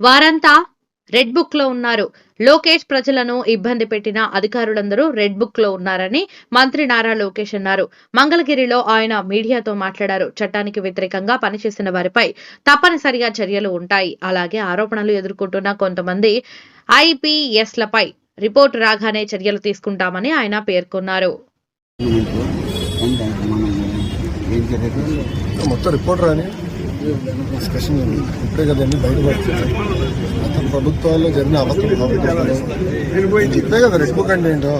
వారంతా రెడ్ బుక్లో ఉన్నారు. లోకేష్ ప్రజలను ఇబ్బంది పెట్టిన అధికారులందరూ రెడ్ బుక్లో ఉన్నారని మంత్రి నారా లోకేష్ అన్నారు. మంగళగిరిలో ఆయన మీడియాతో మాట్లాడారు. చట్టానికి వ్యతిరేకంగా పనిచేసిన వారిపై తప్పనిసరిగా చర్యలు ఉంటాయి. అలాగే ఆరోపణలు ఎదుర్కొంటున్న కొంతమంది ఐపీఎస్లపై రిపోర్టు రాగానే చర్యలు తీసుకుంటామని ఆయన పేర్కొన్నారు. మొత్తం రిపోర్ట్ రాని డిస్కషన్ ఇప్పుడే కదండి బయటపడుతుంది అతని ప్రభుత్వాల్లో జరిగిన అబద్ధాలు ఇప్పుడే కదా రెడ్ బుక్ అంటే ఏంటో.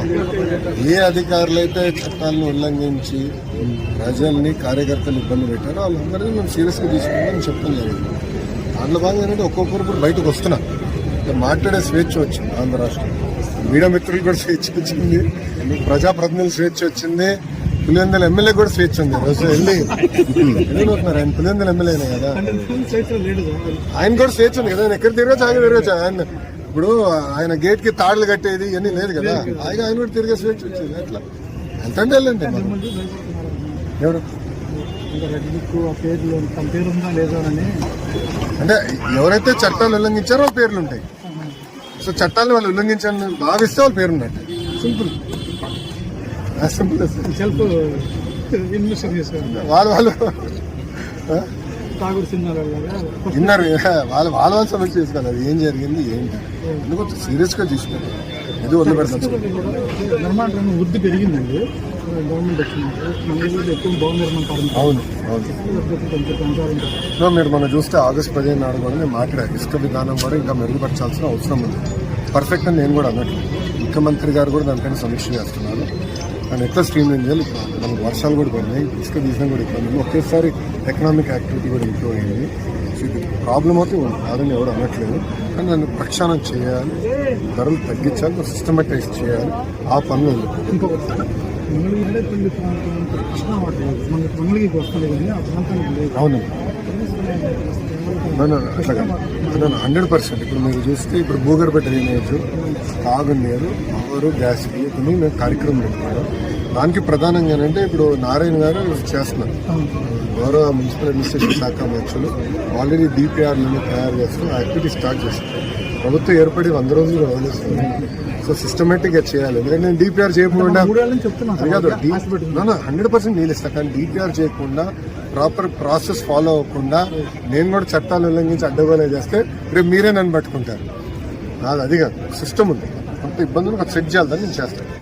ఏ అధికారులు అయితే చట్టాలను ఉల్లంఘించి ప్రజల్ని కార్యకర్తలు ఇబ్బంది పెట్టారో వాళ్ళందరినీ మేము సీరియస్గా తీసుకుంటామని చెప్పడం జరిగింది. దాంట్లో భాగంగా ఏంటంటే ఒక్కొక్కరు బయటకు వస్తున్నా మాట్లాడే స్వేచ్ఛ వచ్చింది ఆంధ్ర రాష్ట్రం మీడియా మిత్రులు కూడా స్వేచ్ఛ వచ్చింది. ప్రజాప్రతినిధులు స్వేచ్ఛ వచ్చింది. పులివెందుల ఎమ్మెల్యే కూడా స్వేచ్ఛ ఉంది. రోజు వెళ్ళి వెళ్ళిపోతున్నారు ఆయన. పులివెందుల ఎమ్మెల్యేనే కదా. ఆయన కూడా స్వేచ్ఛ ఉంది కదా. ఆయన ఎక్కడ తిరగచ్చు ఆయన తిరగచ్చు. ఆయన ఇప్పుడు ఆయన గేట్కి తాడులు కట్టేది ఇవన్నీ లేదు కదా. ఆయన ఆయన కూడా తిరిగే స్వేచ్ఛ వచ్చింది. అట్లా. ఎంత అంటే వెళ్ళండి. ఎవరు? అంటే ఎవరైతే చట్టాలు ఉల్లంఘించారో వాళ్ళ పేర్లు ఉంటాయి. సో చట్టాలను వాళ్ళు ఉల్లంఘించాలని భావిస్తే వాళ్ళ పేరు ఉన్నట్టు సింపుల్. సెల్ఫ్ చేశారు. వాళ్ళు వాళ్ళు విన్నారు వాళ్ళు వాళ్ళ వాళ్ళ సమస్య చేసుకోవాలి అది ఏం జరిగింది ఏంటి? ఎందుకు సీరియస్గా తీసుకోవాలి ఇది వదిలిపెడతాం నిర్మాణ రంగం వృద్ధి పెరిగిందండి. గవర్నమెంట్ వచ్చింది. మంగళూరులో ఎక్కువ భవన అవును అవును. మీరు మనం చూస్తే ఆగస్ట్ పదిహేను నాడు కూడా నేను మాట్లాడాను. ఇసుక విధానం కూడా ఇంకా మెరుగుపరచాల్సిన అవసరం ఉంది. పర్ఫెక్ట్ అని నేను కూడా అన్నట్లు ముఖ్యమంత్రి గారు కూడా దానిపైన సమీక్ష చేస్తున్నారు. అండ్ ఎట్లా స్ట్రీమ్ లైన్ చేయాలి మనకు వర్షాలు కూడా పడినాయి ఇసుక తీసిన కూడా ఇబ్బంది. ఒకేసారి ఎకనామిక్ యాక్టివిటీ కూడా ఇంప్రూవ్ అయింది. సో ఇది ప్రాబ్లం అయితే ఉంది. కాదని ఎవరు అనట్లేదు. కానీ దాన్ని ప్రక్షాళన చేయాలి. ధరలు తగ్గించాలి. సిస్టమేటైజ్ చేయాలి. ఆ పనులు అవునండి అట్లా హండ్రెడ్ పర్సెంట్ ఇప్పుడు మీరు చూస్తే ఇప్పుడు భూగర్భ డ్రైనేజ్ తాగునీరు పవర్ గ్యాస్ ఇవన్నీ మేము కార్యక్రమం పెట్టుకున్నాం. దానికి ప్రధానంగా అంటే ఇప్పుడు నారాయణ గారు చేస్తున్నారు. గౌరవ మున్సిపల్ అడ్మినిస్ట్రేషన్ శాఖ మంత్రులు ఆల్రెడీ డిపిఆర్లను తయారు చేస్తూ ఆ యాక్టివిటీ స్టార్ట్ చేస్తారు ప్రభుత్వం ఏర్పడి వంద రోజులు వదిలేస్తుంది సో సిస్టమేటిక్గా చేయాలి. ఎందుకంటే నేను డిపిఆర్ చేయకుండా కాదు. హండ్రెడ్ పర్సెంట్ నీళ్ళు ఇస్తా కానీ డిపిఆర్ చేయకుండా ప్రాపర్ ప్రాసెస్ ఫాలో అవ్వకుండా నేను కూడా చట్టాలు ఉల్లంఘించి అడ్డగోలే చేస్తే రేపు మీరే నన్ను పట్టుకుంటారు. నాది అది కాదు. సిస్టమ్ ఉంది. కొంత ఇబ్బందులు సెట్ చేయాలని నేను చేస్తాను.